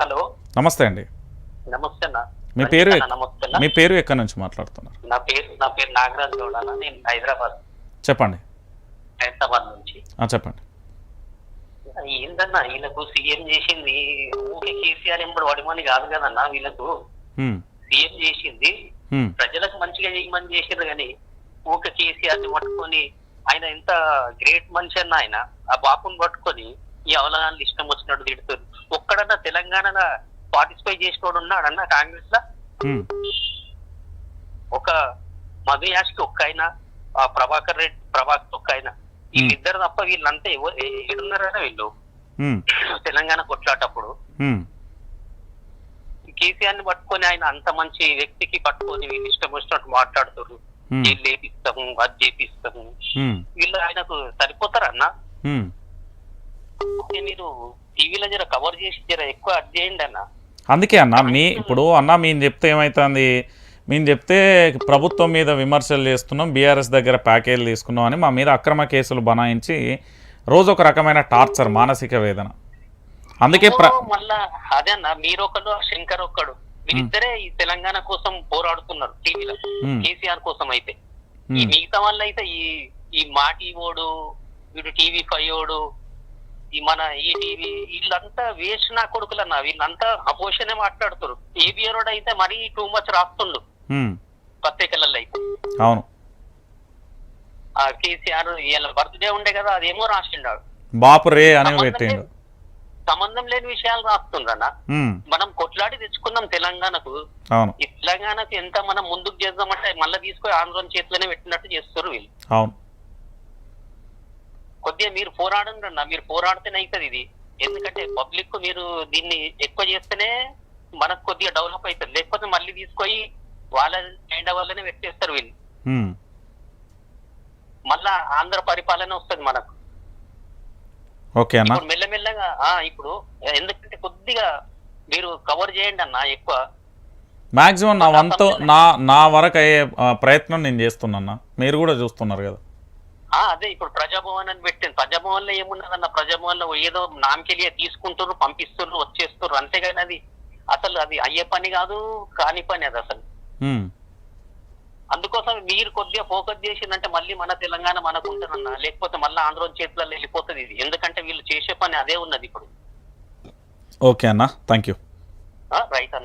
Hello. నమస్తే అండి. నమస్తే అన్న. మీ పేరు. మీ పేరు ఎక్కడి నుంచి మాట్లాడుతున్నారు? నా పేరు నా పేరు నాగరాజ్ గౌడ్ అన్న నేను హైదరాబాద్. చెప్పండి. హైదరాబాద్ నుంచి. చెప్పండి. ఏందన్నా వీళ్ళకు సీఎం చేసింది? ఊకే కేసీఆర్ ఎంబడి వడిమని కాదు కదన్నా వీళ్ళకు? సీఎం చేసింది. ప్రజలకు మంచిగా చేయమని చేసింది కానీ ఊకే కేసీఆర్ పట్టుకొని ఆయన ఎంత గ్రేట్ మనిషి అన్న ఆయన. ఆ బాపుని పట్టుకొని ఈ అవలగాన్ని ఇష్టం వచ్చినట్టు తిడుతుంది ఒక్కడన్నా తెలంగాణ పార్టిసిపేట్ చేసినోడు ఉన్నాడన్నా కాంగ్రెస్లో ఒక మధుయాష్కి ఒక్క ఆయన ఆ ప్రభాకర్ రెడ్డి ప్రభాకర్ ఒక్క ఆయన వీళ్ళిద్దరు తప్ప వీళ్ళంతా ఏడున్నారనే వీళ్ళు. తెలంగాణ కొట్లాటప్పుడు. కేసీఆర్ని పట్టుకొని ఆయన అంత మంచి వ్యక్తికి పట్టుకొని వీళ్ళు ఇష్టం వచ్చినట్టు మాట్లాడుతారు వీళ్ళు చేపిస్తాము అది చేపిస్తాము. వీళ్ళు ఆయనకు సరిపోతారన్న మీరు టీవీలో జర కవర్ చేసి జర ఎక్కువ అది చేయండి అన్న. అందుకే అన్న మీ ఇప్పుడు అన్న మేము చెప్తే ఏమవుతుంది మేము చెప్తే ప్రభుత్వం మీద విమర్శలు చేస్తున్నాం బీఆర్ఎస్ దగ్గర ప్యాకేజీలు తీసుకున్నాం అని మా మీద అక్రమ కేసులు బనాయించి రోజు ఒక రకమైన టార్చర్ మానసిక వేదన. అందుకే మళ్ళా అదే అన్న మీరు ఒకడు శంకర్ ఒక్కడు వీళ్ళిద్దరే ఈ తెలంగాణ కోసం పోరాడుతున్నారు టీవీలో కేసీఆర్ కోసం అయితే. ఈ మిగతా వాళ్ళు అయితే ఈ ఈ మాటి ఓడు వీడు టీవీ ఫైవ్ ఓడు ఈ మన ఈ టీవీ వీళ్ళంతా వేస్ట్ నా కొడుకులన్న వీళ్ళంతా అపోషనే మాట్లాడుతారు ఏబిఆర్ అయితే మరీ టూ మచ్ రాస్తుండు. పత్రికలలో అయితే. అవును. ఆ కేసీఆర్ వీళ్ళ బర్త్డే ఉండే కదా అదేమో రాసిండాడు బాపు రే అని పెట్టిండు. సంబంధం లేని విషయాలు రాస్తుండన్న మనం కొట్లాడి తెచ్చుకున్నాం తెలంగాణకు. ఈ తెలంగాణకు ఎంత మనం ముందుకు చేద్దామంటే మళ్ళీ తీసుకొని ఆంధ్రం చేతిలోనే పెట్టినట్టు చేస్తారు వీళ్ళు. అవును. కొద్దిగా మీరు పోరాడండి అన్న మీరు పోరాడితేనే అవుతుంది ఇది. ఎందుకంటే పబ్లిక్ మీరు దీన్ని ఎక్కువ చేస్తేనే మనకు కొద్దిగా డెవలప్ అవుతుంది లేకపోతే మళ్ళీ తీసుకొని వాళ్ళ ఎండ వల్లనే పెట్టేస్తారు వీళ్ళు. మళ్ళా ఆంధ్ర పరిపాలన వస్తుంది మనకు. ఓకే అన్న. మెల్లమెల్లగా ఆ ఇప్పుడు ఎందుకంటే కొద్దిగా మీరు కవర్ చేయండి అన్న ఎక్కువ. మాక్సిమం నా వంతు నా నా వరకు అయ్యే ప్రయత్నం నేను చేస్తున్నా మీరు కూడా చూస్తున్నారు కదా. అదే ఇప్పుడు ప్రజాభవన్ అని పెట్టింది. ప్రజాభవన్లో ఏమున్నదన్న ప్రజాభవన్లో ఏదో నామకెలియ తీసుకుంటారు పంపిస్తున్నారు వచ్చేస్తున్నారు అంతేగాని అది అసలు అది అయ్యే పని కాదు కాని పని అది అసలు. అందుకోసం మీరు కొద్దిగా ఫోకస్ చేసిందంటే మళ్ళీ మన తెలంగాణ మనకు ఉంటుందన్న. లేకపోతే మళ్ళీ ఆంధ్ర చేతులలో వెళ్ళిపోతుంది ఇది. ఎందుకంటే వీళ్ళు చేసే పని అదే ఉన్నది ఇప్పుడు. ఓకే అన్న. థ్యాంక్ యూ రైట్ అన్న.